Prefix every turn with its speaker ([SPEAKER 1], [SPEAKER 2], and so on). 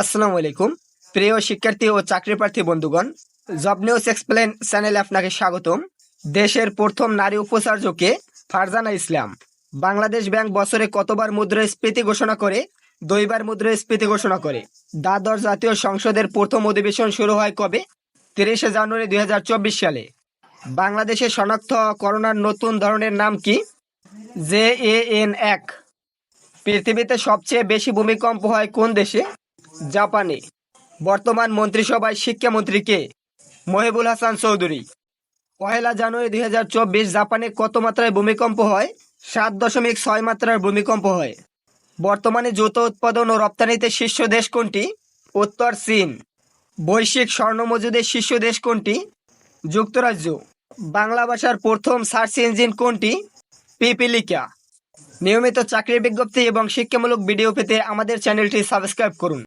[SPEAKER 1] আসসালামু আলাইকুম। প্রিয় শিক্ষার্থী ও চাকরি প্রার্থী বন্ধুগণ জব নিউজ এক্সপ্লেন চ্যানেলে আপনাকে স্বাগতম। দেশের প্রথম নারী উপাচার্যকে ফারজানা ইসলাম। বাংলাদেশ ব্যাংক বছরে কতবার মুদ্রাস্ফীতি ঘোষণা করে? দুইবার মুদ্রাস্ফীতি ঘোষণা করে। দ্বাদশ জাতীয় সংসদের প্রথম অধিবেশন শুরু হয় কবে? তিরিশে জানুয়ারি দুই হাজার চব্বিশ সালে। বাংলাদেশে শনাক্ত করোনার নতুন ধরনের নাম কি? জে এন এক। পৃথিবীতে সবচেয়ে বেশি ভূমিকম্প হয় কোন দেশে? জাপানে। বর্তমান মন্ত্রিসভায় শিক্ষামন্ত্রী কে? মহিবুল হাসান চৌধুরী। পহেলা জানুয়ারি দুই হাজার চব্বিশ জাপানে কত মাত্রায় ভূমিকম্প হয়? সাত দশমিক ছয় মাত্রার ভূমিকম্প হয়। বর্তমানে জুতো উৎপাদন ও রপ্তানিতে শীর্ষ দেশ কোনটি? উত্তর চীন। বৈশ্বিক স্বর্ণ মজুদের শীর্ষ দেশ কোনটি? যুক্তরাজ্য। বাংলা ভাষার প্রথম সার্চ ইঞ্জিন কোনটি? পিপিলিকা। নিয়মিত চাকরির বিজ্ঞপ্তি এবং শিক্ষামূলক ভিডিও পেতে আমাদের চ্যানেলটি সাবস্ক্রাইব করুন।